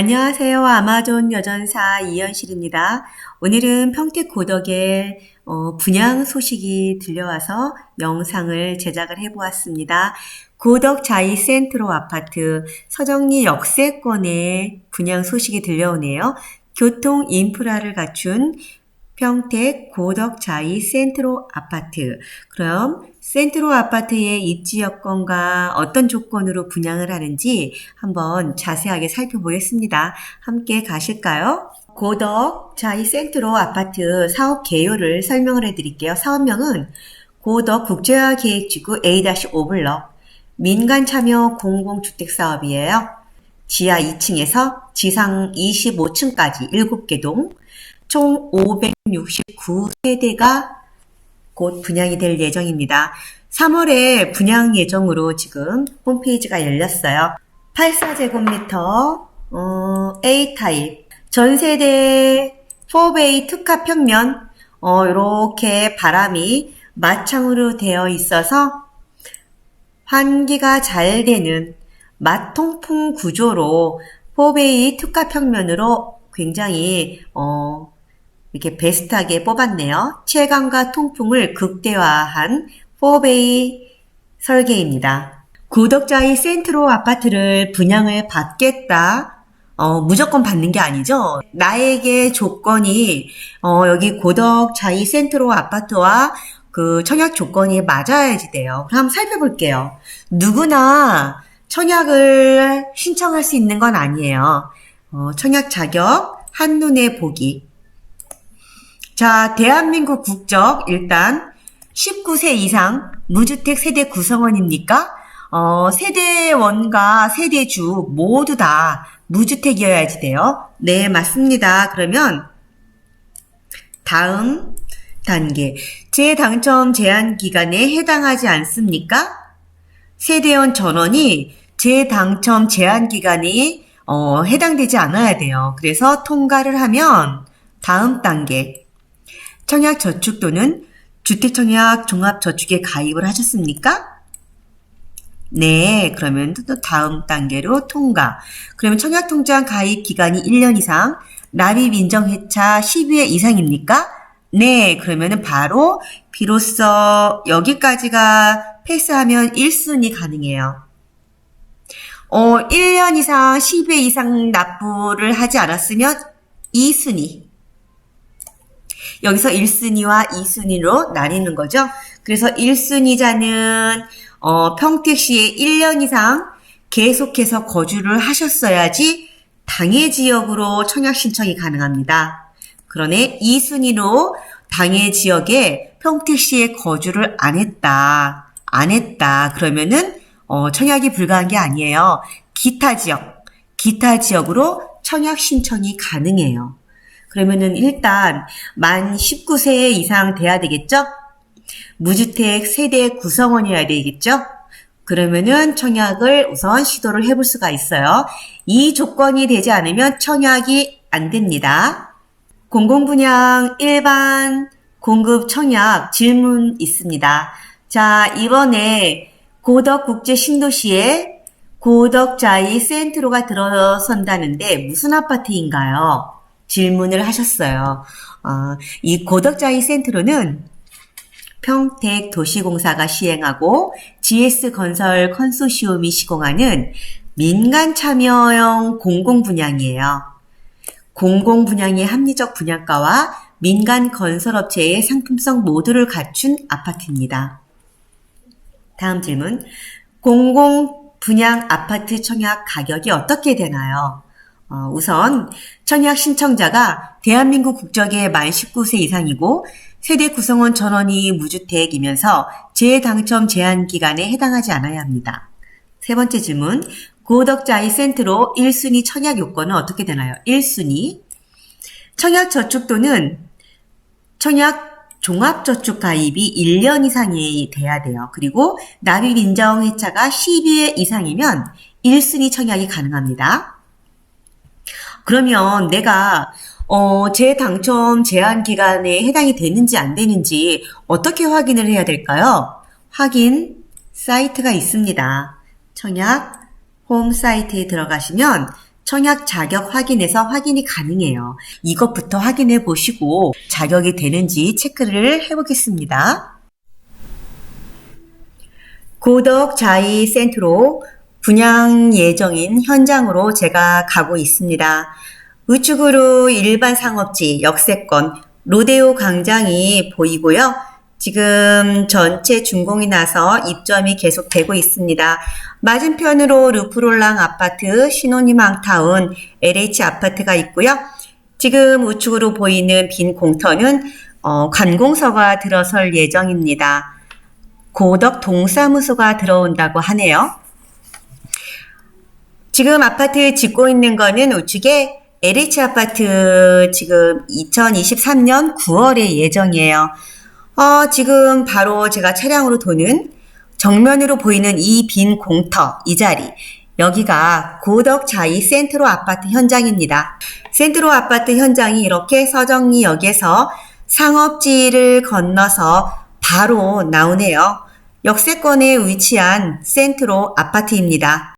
안녕하세요. 아마존 여전사 이현실입니다. 오늘은 평택 고덕에 어, 분양 소식이 들려와서 영상을 제작을 해보았습니다. 고덕 자이 센트로 아파트 서정리 역세권의 분양 소식이 들려오네요. 교통 인프라를 갖춘 평택 고덕 자이 센트로 아파트. 그럼 센트로 아파트의 입지 여건과 어떤 조건으로 분양을 하는지 한번 자세하게 살펴보겠습니다. 함께 가실까요? 고덕 자이 센트로 아파트 사업 개요를 설명을 해드릴게요. 사업명은 고덕 국제화 계획지구 A-5블럭 민간 참여 공공주택 사업이에요. 지하 2층에서 지상 25층까지 7개 동, 총 569세대가 곧 분양이 될 예정입니다. 3월에 분양 예정으로 지금 홈페이지가 열렸어요. 84제곱미터 어, A타입 전세대 4베이 특화 평면 어, 이렇게 바람이 마창으로 되어 있어서 환기가 잘 되는 마통풍 구조로 4베이 특화 평면으로 굉장히 어, 이렇게 베스트하게 뽑았네요. 체감과 통풍을 극대화한 4베이 설계입니다. 구독자의 센트로 아파트를 분양을 받겠다. 어, 무조건 받는 게 아니죠. 나에게 조건이, 어, 여기 고덕 자이 센트로 아파트와 그 청약 조건이 맞아야지 돼요. 그럼 살펴볼게요. 누구나 청약을 신청할 수 있는 건 아니에요. 어, 청약 자격, 한눈에 보기. 자, 대한민국 국적, 일단, 19세 이상 무주택 세대 구성원입니까? 어, 세대원과 세대주 모두 다 무주택이어야지 돼요. 네, 맞습니다. 그러면, 다음 단계. 재당첨 제한 기간에 해당하지 않습니까? 세대원 전원이 재당첨 제한 기간이 어, 해당되지 않아야 돼요. 그래서 통과를 하면 다음 단계. 청약 저축 또는 주택청약 종합저축에 가입을 하셨습니까? 네, 그러면 또 다음 단계로 통과. 그러면 청약통장 가입 기간이 1년 이상, 납입 인정 회차 10회 이상입니까? 네, 그러면은 바로 비로소 여기까지가 패스하면 1순위 가능해요. 어, 1년 이상 10회 이상 납부를 하지 않았으면 2순위. 여기서 1순위와 2순위로 나뉘는 거죠. 그래서 1순위자는 어, 평택시에 1년 이상 계속해서 거주를 하셨어야지 당해 지역으로 청약 신청이 가능합니다. 그러네 2순위로 당해 지역에 평택시에 거주를 안 했다. 안 했다. 그러면은 어, 청약이 불가한 게 아니에요. 기타 지역, 기타 지역으로 청약 신청이 가능해요. 그러면은 일단 만 19세 이상 돼야 되겠죠? 무주택 세대 구성원이어야 되겠죠? 그러면은 청약을 우선 시도를 해볼 수가 있어요. 이 조건이 되지 않으면 청약이 안 됩니다. 공공분양 일반 공급 청약 질문 있습니다. 자, 이번에 고덕국제 신도시에 고덕자이 센트로가 들어선다는데 무슨 아파트인가요? 질문을 하셨어요. 어, 이 고덕자이 센트로는 평택 도시공사가 시행하고 GS건설 컨소시엄이 시공하는 민간 참여형 공공 분양이에요. 공공 분양의 합리적 분양가와 민간 건설업체의 상품성 모두를 갖춘 아파트입니다. 다음 질문. 공공 분양 아파트 청약 가격이 어떻게 되나요? 어, 우선 청약 신청자가 대한민국 국적의 만 19세 이상이고 세대 구성원 전원이 무주택이면서 재당첨 제한 기간에 해당하지 않아야 합니다. 세 번째 질문. 고덕자이 센트로 1순위 청약 요건은 어떻게 되나요? 1순위. 청약 저축 또는 청약 종합저축 가입이 1년 이상이 돼야 돼요. 그리고 납입 인정 회차가 12회 이상이면 1순위 청약이 가능합니다. 그러면 내가 어, 재당첨 제한 기간에 해당이 되는지 안 되는지 어떻게 확인을 해야 될까요? 확인 사이트가 있습니다. 청약 홈 사이트에 들어가시면 청약 자격 확인에서 확인이 가능해요. 이것부터 확인해 보시고 자격이 되는지 체크를 해보겠습니다. 고덕 자이 센트로 분양 예정인 현장으로 제가 가고 있습니다. 우측으로 일반 상업지, 역세권, 로데오 광장이 보이고요. 지금 전체 준공이 나서 입점이 계속되고 있습니다. 맞은편으로 루프롤랑 아파트, 신혼희망타운, LH 아파트가 있고요. 지금 우측으로 보이는 빈 공터는 어, 관공서가 들어설 예정입니다. 고덕 동사무소가 들어온다고 하네요. 지금 아파트 짓고 있는 거는 우측에 LH 아파트 지금 2023년 9월에 예정이에요. 어, 지금 바로 제가 차량으로 도는 정면으로 보이는 이 빈 공터, 이 자리. 여기가 고덕 자이 센트로 아파트 현장입니다. 센트로 아파트 현장이 이렇게 서정리역에서 상업지를 건너서 바로 나오네요. 역세권에 위치한 센트로 아파트입니다.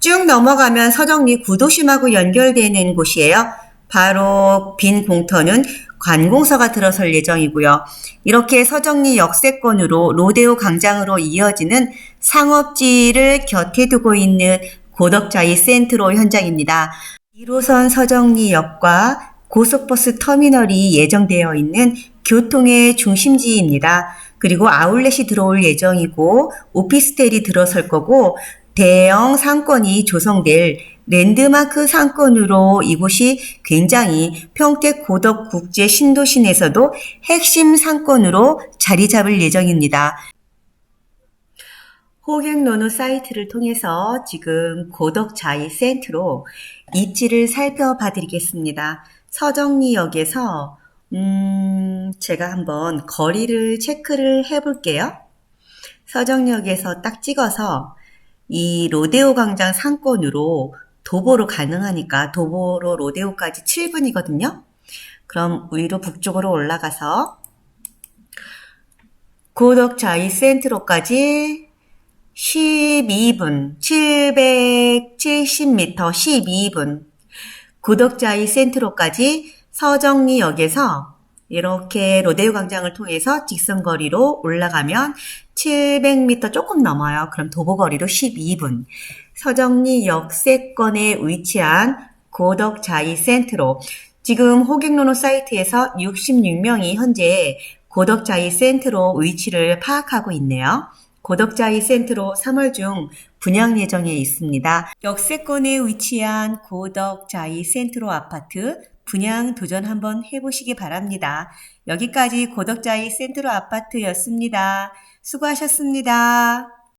쭉 넘어가면 서정리 구도심하고 연결되는 곳이에요. 바로 빈 공터는 관공서가 들어설 예정이고요. 이렇게 서정리 역세권으로 로데오 광장으로 이어지는 상업지를 곁에 두고 있는 고덕자이 센트로 현장입니다. 1호선 서정리역과 고속버스 터미널이 예정되어 있는 교통의 중심지입니다. 그리고 아울렛이 들어올 예정이고 오피스텔이 들어설 거고 대형 상권이 조성될 랜드마크 상권으로 이곳이 굉장히 평택 고덕 국제 신도시 내에서도 핵심 상권으로 자리 잡을 예정입니다. 호객노노 사이트를 통해서 지금 고덕 자이 센트로 입지를 살펴봐 드리겠습니다. 서정리역에서 음, 제가 한번 거리를 체크를 해 볼게요. 서정역에서 딱 찍어서 이 로데오 광장 상권으로 도보로 가능하니까 도보로 로데오까지 7분이거든요. 그럼 위로 북쪽으로 올라가서 고덕자이 센트로까지 12분, 770m 12분. 고덕자이 센트로까지 서정리역에서 이렇게 로데오 광장을 통해서 직선거리로 올라가면 700m 조금 넘어요. 그럼 도보거리로 12분. 서정리 역세권에 위치한 고덕자이 센트로 지금 호객노노 사이트에서 66명이 현재 고덕자이 센트로 위치를 파악하고 있네요. 고덕자이 센트로 3월 중 분양 예정에 있습니다. 역세권에 위치한 고덕자이 센트로 아파트 분양 도전 한번 해보시기 바랍니다. 여기까지 고덕자이 센트로 아파트였습니다. 수고하셨습니다.